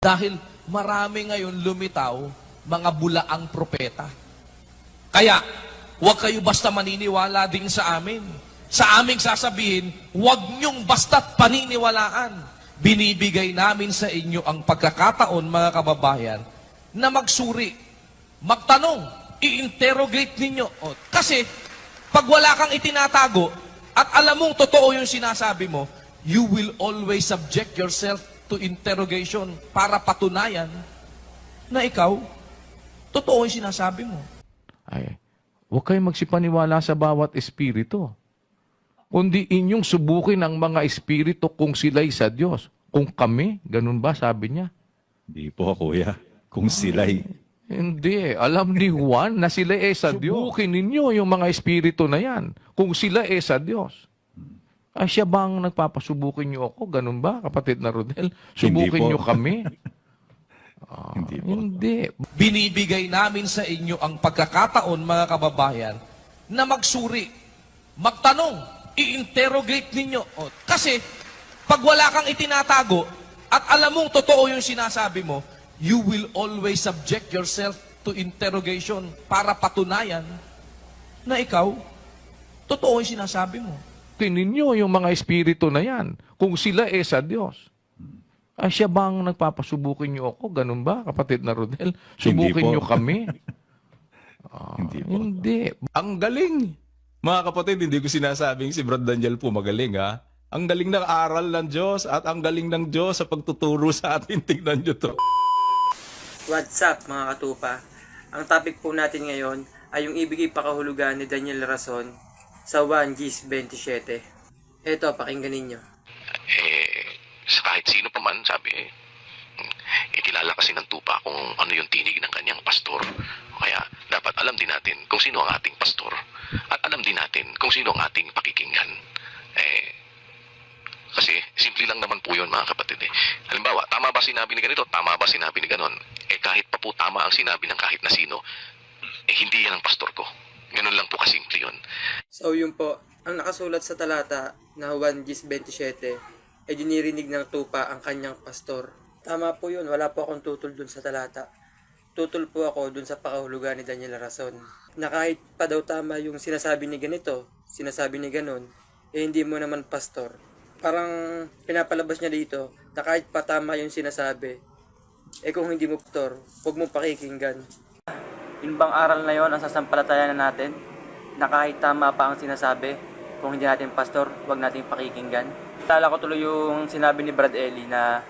Dahil marami ngayon lumitaw mga bulaang propeta. Kaya, huwag kayo basta maniniwala din sa amin. Sa aming sasabihin, huwag niyong basta't paniniwalaan. Binibigay namin sa inyo ang pagkakataon, mga kababayan, na magsuri, magtanong, i-interrogate ninyo. O, kasi, pag wala kang itinatago, at alam mong totoo yung sinasabi mo, you will always subject yourself to interrogation para patunayan na ikaw, totoo yung sinasabi mo. Ay, huwag kayong magsipaniwala sa bawat espiritu. Kundi inyong subukin ang mga espiritu kung sila'y sa Diyos. Kung kami, ganun ba sabi niya? Hindi po, kuya. Kung sila'y... Hindi. Alam ni Juan na sila eh sa Diyos. Subukin ninyo yung mga espiritu na yan. Kung sila eh sa Diyos. Ay, siya bang nagpapasubukin niyo ako? Ganun ba, kapatid na Rodel? Subukin niyo kami? Ah, Hindi po. Hindi. Binibigay namin sa inyo ang pagkakataon, mga kababayan, na magsuri, magtanong, i-interrogate ninyo. O, kasi, pag wala kang itinatago, at alam mong totoo yung sinasabi mo, you will always subject yourself to interrogation para patunayan na ikaw, totoo yung sinasabi mo. Ninyo yung mga espiritu na yan. Kung sila eh sa Diyos. Ay, siya bang nagpapasubukin niyo ako? Ganun ba, kapatid na Rodel? Subukin niyo kami? Ah, Hindi po. Hindi. Ang galing! Mga kapatid, hindi ko sinasabing si Brad Daniel po magaling ha. Ang galing ng aral ng Diyos at ang galing ng Diyos sa pagtuturo sa atin. Tignan nyo to. What's up mga katupa? Ang topic po natin ngayon ay yung ibigay pakahulugan ni Daniel Rason sa 1 Gs 27. Eto, pakinggan ninyo. eh, sa kahit sino pa man, sabi eh, eh, kasi ng tupa kung ano yung tinig ng kanyang pastor. Kaya dapat alam din natin kung sino ang ating pastor at alam din natin kung sino ang ating pakikinggan. Eh, kasi simple lang naman po yun mga kapatid eh. Halimbawa, tama ba sinabi ni ganito? Tama ba sinabi ni ganon? Eh kahit pa po tama ang sinabi ng kahit na sino, eh hindi yan ang pastor ko. Ganun lang po kasimple yun. So yun po, ang nakasulat sa talata na 1 Gs 27 ay dinirinig ng tupa ang kanyang pastor. Tama po yun, wala po akong tutol dun sa talata. Tutol po ako dun sa pakahulugan ni Daniel Rason. Na kahit pa daw tama yung sinasabi ni ganito, sinasabi ni ganon, eh hindi mo naman pastor. Parang pinapalabas niya dito na kahit pa tama yung sinasabi, eh kung hindi mo pastor, huwag mong pakikinggan. Yun bang aral na yon ang sasampalatayan na natin? Na kahit tama pa ang sinasabi, kung hindi natin pastor, huwag nating pakikinggan. Tala ko tuloy yung sinabi ni Brad Ellie na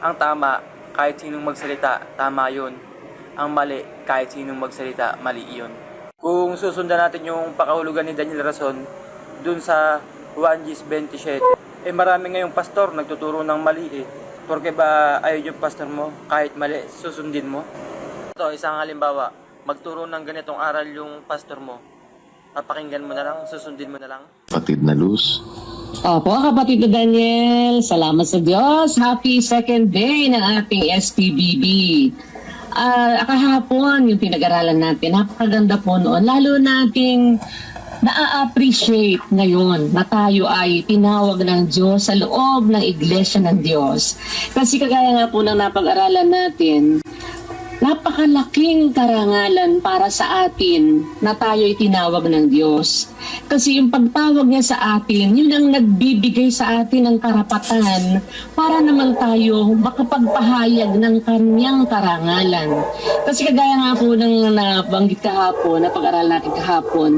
ang tama, kahit sinong magsalita, tama yun. Ang mali, kahit sinong magsalita, mali yun. Kung susundan natin yung pakahulugan ni Daniel Rason dun sa 1 Gs 27, eh marami ngayong pastor nagtuturo ng mali eh. Porque ba ayaw yung pastor mo, kahit mali, susundin mo? Ito, isang halimbawa, magturo ng ganitong aral yung pastor mo. Papakinggan mo na lang, susundin mo na lang. Kapatid na Luz. Opo, kapatid na Daniel. Salamat sa Diyos. Happy second day ng ating SPBB. Ah, kahapon, yung pinag-aralan natin, napakaganda po noon. Lalo nating na-appreciate ngayon na tayo ay tinawag ng Diyos sa loob ng iglesia ng Diyos. Kasi kagaya nga po ng napag-aralan natin, napakalaking karangalan para sa atin na tayo'y tinawag ng Diyos. Kasi yung pagtawag niya sa atin, yun ang nagbibigay sa atin ng karapatan para naman tayo makapagpahayag ng kanyang karangalan. Kasi kagaya nga po ng nabanggit kahapon, na pag-aral natin kahapon,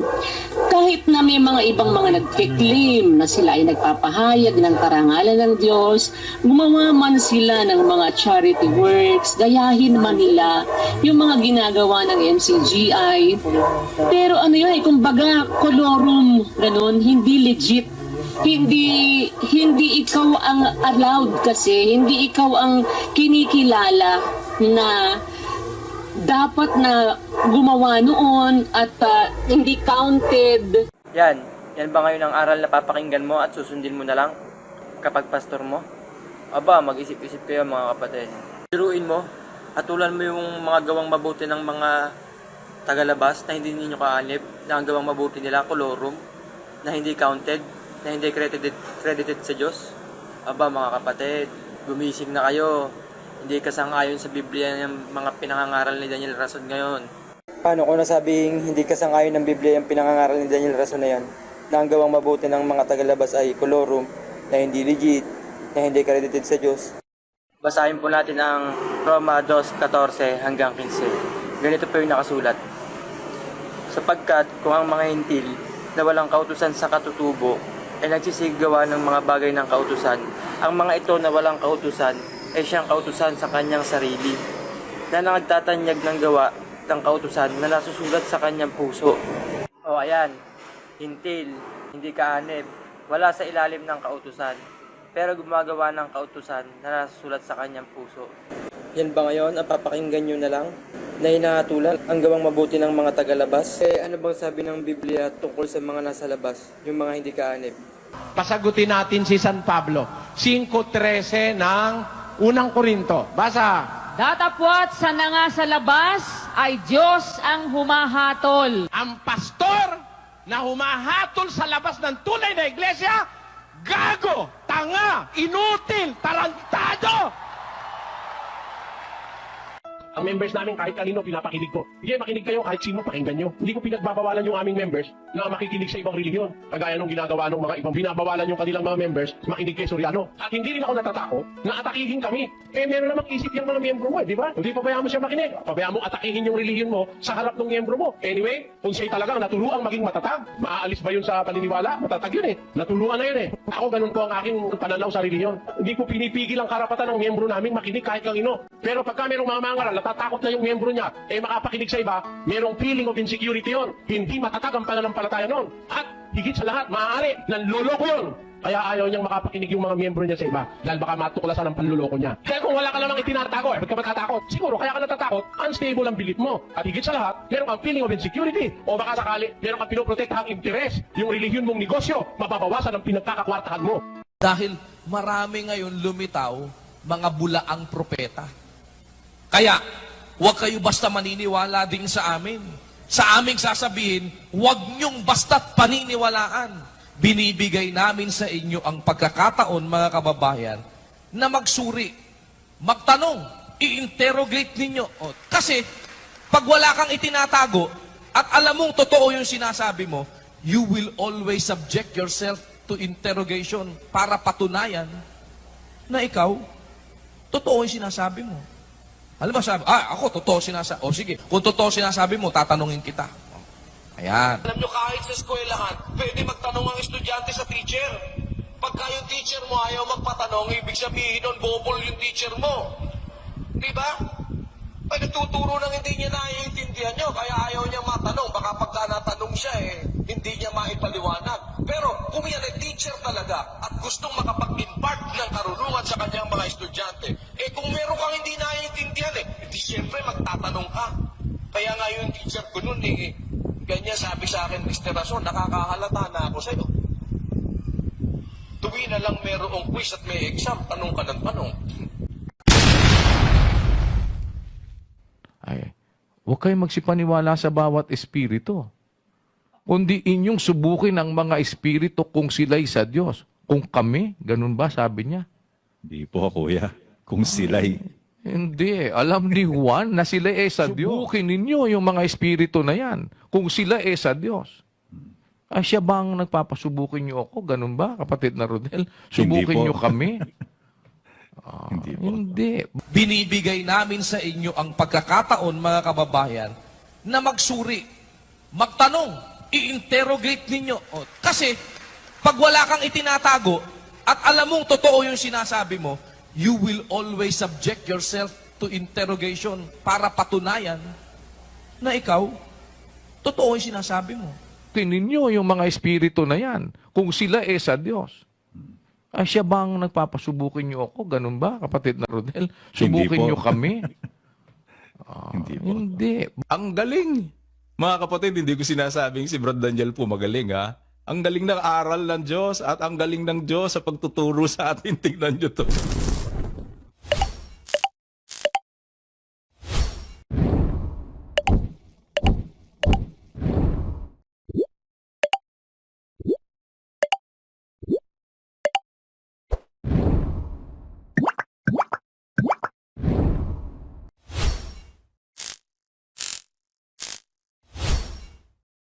kahit na may mga ibang mga nag-claim na sila ay nagpapahayag ng karangalan ng Diyos, gumawa man sila ng mga charity works, gayahin man nila yung mga ginagawa ng MCGI. Pero ano yun, eh, kumbaga, kolorum, ganun, hindi legit. Hindi hindi ikaw ang allowed kasi, hindi ikaw ang kinikilala na dapat na gumawa noon at ah, hindi counted Yan, yan ba ngayon ang aral na papakinggan mo at susundin mo na lang kapag pastor mo? Aba, mag-isip-isip kayo mga kapatid. Biruin mo, atulan mo yung mga gawang mabuti ng mga tagalabas na hindi ninyo kaanib, na ang gawang mabuti nila, kolorum, na hindi counted, na hindi credited, credited sa Diyos. Aba mga kapatid, gumising na kayo. hindi kasangayon sa Biblia yung mga pinangangaral ni Daniel Rason ngayon. Paano kung nasabing hindi kasangayon ng Biblia yung pinangangaral ni Daniel Rason na yan? Na ang gawang mabuti ng mga tagalabas ay kolorum, na hindi legit, na hindi credited sa Diyos. Basahin po natin ang Roma 2.14 hanggang 15. Ganito po yung nakasulat. Sapagkat kung ang mga hintil na walang kautusan sa katutubo ay nagsisigawa ng mga bagay ng kautusan, ang mga ito na walang kautusan ay siyang kautusan sa kanyang sarili, na nagtatanyag ng gawa ng kautusan na nasusulat sa kanyang puso. O ayan, hintil, hindi kaanib, wala sa ilalim ng kautusan, pero gumagawa ng kautusan na nasusulat sa kanyang puso. Yan ba ngayon ang papakinggan nyo na lang? Na hinahatulan ang gawang mabuti ng mga tagalabas? Eh ano bang sabi ng Biblia tungkol sa mga nasa labas, yung mga hindi kaanib? Pasagutin natin si San Pablo. 5.13 ng Unang Korinto. Basa. Datapwat sa na nga sa labas ay Diyos ang humahatol. Ang pastor na humahatol sa labas ng tunay na iglesia, gago, tanga, inutil, tarantado. Ang members namin kahit kanino pinapakilig ko. Sige, makinig kayo kahit sino pakinggan nyo. Hindi ko pinagbabawalan yung aming members na makikinig sa ibang relihiyon. Kagaya nung ginagawa ng mga ibang binabawalan yung kanilang mga members makinig kay Soriano. At hindi rin ako natatakot na atakihin kami. Eh meron namang isip yung mga miyembro mo, eh, di ba? Hindi pabayaan mo siya makinig. Pabayaan mo atakihin yung relihiyon mo sa harap ng miyembro mo. Anyway, kung siya'y talagang natuluang maging matatag, maaalis ba yun sa paniniwala? Matatag yun eh. Natuluan na yun eh. Ako ganun po ang aking pananaw sa relihiyon. Hindi ko pinipigil ang karapatan ng miyembro namin makinig kahit kanino. Pero pagka merong mga mangaral, natatakot na yung miyembro niya, eh makapakinig sa iba, merong feeling of insecurity yun. Hindi matatag ang pananampalataya nun. At higit sa lahat, maaari, nanloloko yun. Kaya ayaw niyang makapakinig yung mga miyembro niya sa iba dahil baka matuklasan ang panluloko niya. Kaya kung wala ka namang itinatago, eh, ba't ka matatakot? Siguro kaya ka natatakot, unstable ang belief mo. At higit sa lahat, meron kang feeling of insecurity. O baka sakali, meron kang pinoprotektahang interes. Yung relihiyon mong negosyo, mababawasan ang pinagkakakwartahan mo. Dahil marami ngayon lumitaw, mga bulaang propeta. Kaya, huwag kayo basta maniniwala din sa amin. Sa aming sasabihin, huwag niyong basta't paniniwalaan. Binibigay namin sa inyo ang pagkakataon, mga kababayan, na magsuri, magtanong, i-interrogate ninyo. O, kasi, pag wala kang itinatago, at alam mong totoo yung sinasabi mo, you will always subject yourself to interrogation para patunayan na ikaw, totoo yung sinasabi mo. Alam mo, sabi, ah, ako, totoo sinasabi. O sige, kung totoo sinasabi mo, tatanungin kita. Ayan. Alam nyo, kahit sa eskwelahan, pwede magtanong ang estudyante sa teacher. Pagka yung teacher mo ayaw magpatanong, ibig sabihin nun, bobol yung teacher mo. Di ba? Pag nagtuturo ng hindi niya naiintindihan nyo, kaya ayaw niya matanong. Baka pagka natanong siya, eh, hindi niya maipaliwanag. Pero kung yan ay teacher talaga at gustong makapag-impart ng karunungan sa kanyang eh, ganyan sabi sa akin, Mr. Rason, nakakahalata na ako sa'yo. Tuwi na lang merong quiz at may exam, tanong ka ng tanong. Ay, huwag kayong magsipaniwala sa bawat espiritu. Kundi inyong subukin ang mga espiritu kung sila'y sa Diyos. Kung kami, ganun ba sabi niya? Hindi po, kuya. Kung sila'y Hindi. Alam ni Juan na sila eh sa Diyos. Subukin ninyo yung mga espiritu na yan. Kung sila eh sa Diyos. Ay, siya bang nagpapasubukin niyo ako? Ganun ba, kapatid na Rodel? Subukin niyo kami? Ah, Hindi po. Hindi. Binibigay namin sa inyo ang pagkakataon, mga kababayan, na magsuri, magtanong, i-interrogate ninyo. O, kasi, pag wala kang itinatago, at alam mong totoo yung sinasabi mo, you will always subject yourself to interrogation para patunayan na ikaw, totoo yung sinasabi mo. ninyo yung mga espiritu na yan. Kung sila eh sa Diyos. Ay, siya bang nagpapasubukin niyo ako? Ganun ba, kapatid na Rodel? Subukin niyo kami? Ah, Hindi po. Hindi. Ang galing! Mga kapatid, hindi ko sinasabing si Brad Daniel po magaling ha. Ang galing ng aral ng Diyos at ang galing ng Diyos sa pagtuturo sa atin. Tingnan nyo to.